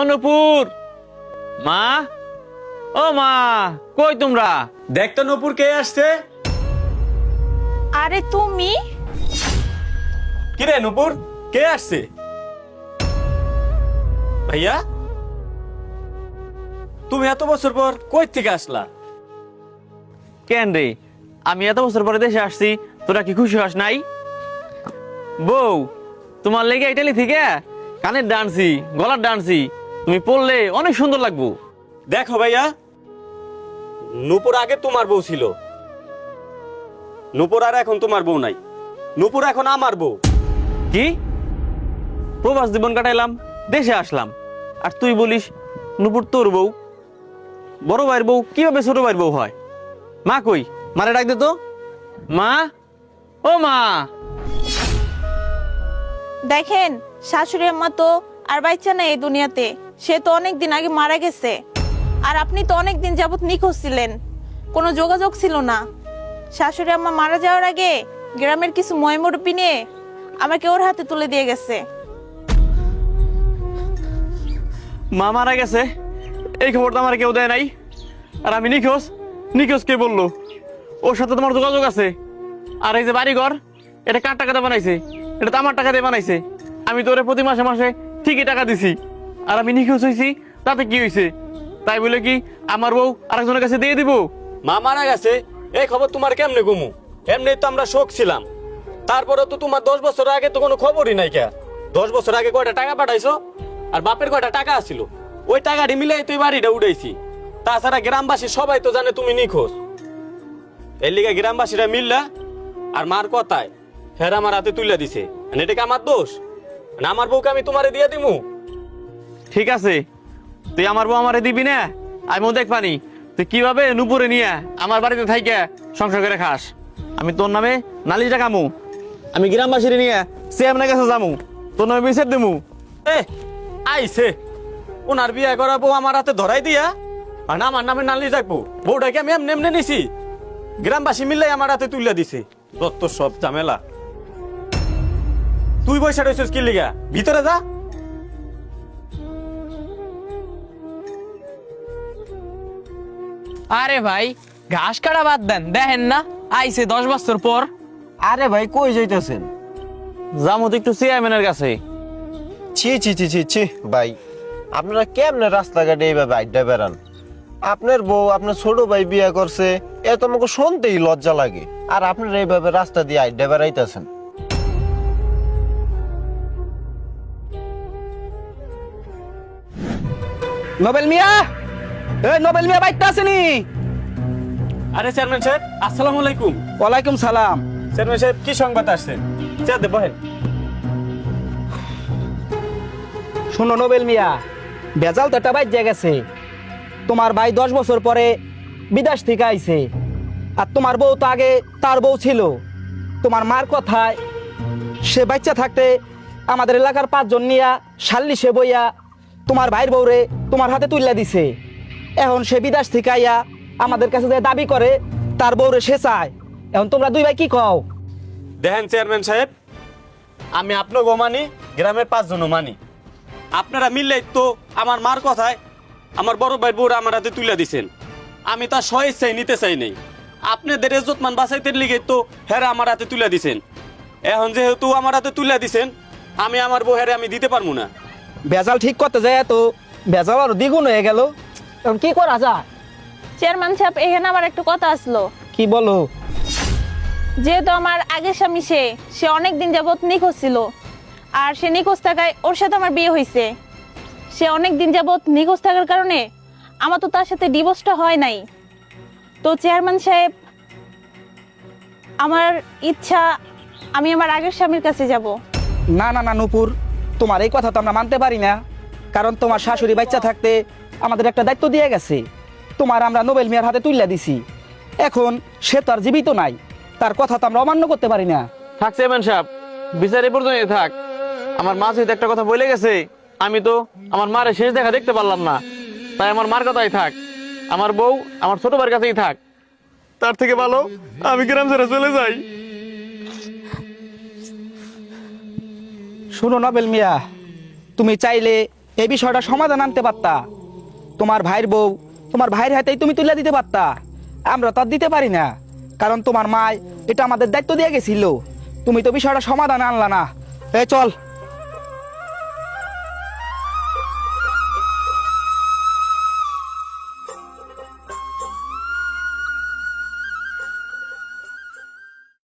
অনুপুর। মা? ও মা কই তোমরা? দেখ তো নপুর কে আসছে? আরে তুমি? কিরে নপুর কে আসছে? ভাইয়া? তুমি এত বছর পর কই থেকে আসলা? কেন রে? আমি এত বছর পরে দেশে আসছি তোরা কি খুশি হস নাই? বউ তোমার লেগে ইটালি থেকে কানের ডান্সি গলার ডান্সি তুমি পড়লে অনেক সুন্দর লাগবো। দেখো ভাইয়া নূপুর আগে তোমার বউ ছিল। নূপুর আর এখন তোমার বউ নাই। নূপুর এখন আমার বউ। কি? প্রবাস জীবন কাটাইলাম দেশে আসলাম। আর তুই বলিস নুপুর তোর বউ। বড় ভাইয়ের বউ কীভাবে ছোট ভাইয়ের বউ হয়? মা কই? মারে ডাক দে তো। মা? ও মা! দেখেন শাশুড়ি আম্মা তো আর বাচ্চা নেই এই দুনিয়াতে। সে তো অনেক দিন আগে মারা গেছে। আর আপনি তো অনেক দিন যাবত নিখোঁজ ছিলেন। কোনো যোগাযোগ ছিল না। শাশুড়ি আম্মা মারা যাওয়ার আগে গ্রামের কিছু ময়মরূপী নিয়ে আমাকে ওর হাতে তুলে দিয়ে গেছে। মা মারা গেছে। এই খবরটা আমার কেউ দেয় নাই। আর আমি নিখোঁজ। নিখোঁজ কে বলল? ওর সাথে তোমার যোগাযোগ আছে। আর এই যে বাড়িঘর, এটা কার টাকাতে বানাইছে? এটা তো আমার টাকা দিয়ে বানাইছে। আমি তো ওরে প্রতি মাসে মাসে ঠিকই টাকা দিছি। আর আমি নিখোঁজ হয়েছি, তাতে কি হয়েছে? তাই বলে কি আমার বউ আরেকজনের কাছে দিয়ে দিব? মা মারা গেছে, এই খবর তোমার কেমনে গুমু এমনি তো আমরা শোক ছিলাম। তারপরে তো তোমার দশ বছর আগে তো কোনো খবরই নাই কে? দশ বছর আগে কয়টা টাকা পাঠাইছো? আর বাপের কয়টা টাকা আছিল? ওই টাকাটি মিলাই তুই বাড়িটা উঠাইছি তাছাড়া গ্রামবাসী সবাই তো জানে তুমি নিখোঁজ। এর লিগে গ্রামবাসীরা মিললা আর মার কথায় হেরা আমার হাতে তুলে দিছে। আর এটা কি আমার দোষ? না আমার বউকে আমি তোমারে দিয়ে দিমু। ঠিক আছে। তুই আমার বউ আমারে দিবি না? আমিও দেখ পানি তুই কীভাবে নুপুরে নিয়ে আমার বাড়িতে থাইকে সংসার করে খাস? আমি তোর নামে নালিশ ডাকামু আমি গ্রামবাসীর নিয়ে সে আপনার কাছে যামু। তোর নামে বিচার দেমু। এ আইছে। ওনার বিয়ে করা বউ আমার হাতে ধরাই দিয়া আর না আমার নামে নালি রাখব। বউটাকে আমি এমনি এমনি নিছি। গ্রামবাসী মিললে আমার হাতে তুলে দিছে। দত্ত সব ঝামেলা। তুই বৈশা রয়েছিস কি লিগা? ভিতরে যা। আরে ভাই ঘাস কাটা বাদ দেন দেখেন না আইছে দশ বছর পর। আরে ভাই কই যাইতেছেন? যামু তো একটু চেয়ারম্যানের কাছে। ছি ছি ছি ছি ছি ভাই আপনারা কেমনে রাস্তাঘাটে এইভাবে আড্ডা বেড়ান? আপনার বউ আপনার ছোট ভাই বিয়ে করছে এ তো আমাকে শুনতেই লজ্জা লাগে। আর আপনারা এইভাবে রাস্তা দিয়ে আড্ডা বেড়াইতেছেন। নোবেল মিয়া? এই নোবেল মিয়া বাইতে আসেনি। আরে চেয়ারম্যান সাহেব আসসালামু আলাইকুম। ওয়ালাইকুম সালাম। চেয়ারম্যান সাহেব কি সংবাদ আসছে? চেয়ার বহেন। শোনো নোবেল মিয়া বেজাল তো একটা বাইর গেছে। তোমার ভাই দশ বছর পরে বিদেশ থেকে আইছে। আর তোমার বউ তো আগে তার বউ ছিল। তোমার মার কথায় সে বাচ্চা থাকতে আমাদের এলাকার পাঁচজন নিয়া শাল্লি সে বইয়া তোমার ভাইয়ের বউরে তোমার হাতে তুলে দিছে। এখন সে বিদাস থেকে আইয়া আমাদের কাছে যে দাবি করে, তার বউরে সে চায়। এখন তোমরা দুই ভাই কি কও? দেখেন চেয়ারম্যান সাহেব, আমি আপনাকেও মানি, গ্রামের পাঁচজনও মানি। আপনারা মিললেই তো আমার মার কথায় আমার বড় ভাই বউরা আমার হাতে তুলে দিছেন। আমি তার স্বেচ্ছায় নিতে চাই নাই। আপনাদের এজতমান বাঁচাইতে লিগে তো হেরা আমার হাতে তুলে দিছেন। এখন যেহেতু আমার হাতে তুলে দিছেন, আমি আমার বউ হেরে আমি দিতে পারব না। বেজাল ঠিক করতে যায় তো ভেজাল আরও দ্বিগুণ হয়ে গেল। এখন কি করা যায়? চেয়ারম্যান সাহেব এখানে আমার একটু কথা আসলো। কি বলো? যেহেতু আমার আগের স্বামী সে সে অনেক দিন যাবত নিখোঁজ ছিল। আর সে নিখোঁজ থাকায় ওর সাথে আমার বিয়ে হয়েছে সে অনেক দিন যাবত নিখোঁজ থাকার কারণে আমার তো তার সাথে ডিভোর্সটা হয় নাই। তো চেয়ারম্যান সাহেব আমার ইচ্ছা আমি আমার আগের স্বামীর কাছে যাব। না না না নুপুর। তোমার এই কথা তো আমরা মানতে পারি না। কারণ তোমার শাশুড়ি বাচ্চা থাকতে আমাদের একটা দায়িত্ব দিয়ে গেছে। তোমার আমরা নোবেল মিয়ার হাতে তুলে দিছি। এখন সে তো আর জীবিত নাই। তার কথা তো আমরা অমান্য করতে পারি না। থাক চেয়ারম্যান সাহেব বিচার এ পর্যন্ত থাক। আমার মা যেহেতু একটা কথা বলে গেছে। আমি তো আমার মারে শেষ দেখা দেখতে পারলাম না। তাই আমার মার কথাই থাক। আমার বউ আমার ছোট ভাইয়ের কাছেই থাক। তার থেকে ভালো আমি গ্রাম ছেড়ে চলে যাই। শুনো নবেল মিয়া, তুমি চাইলে এই বিষয়টা সমাধান আনতে পারতা। তোমার ভাইয়ের বউ, তোমার ভাইয়ের হাতেই তুমি তুলে দিতে পারতা। আমরা তা দিতে পারি না, কারণ তোমার মায় এটা আমাদের দায়িত্ব দিয়ে গেছিল। তুমি তো বিষয়টা সমাধান আনলা না। এ, চল।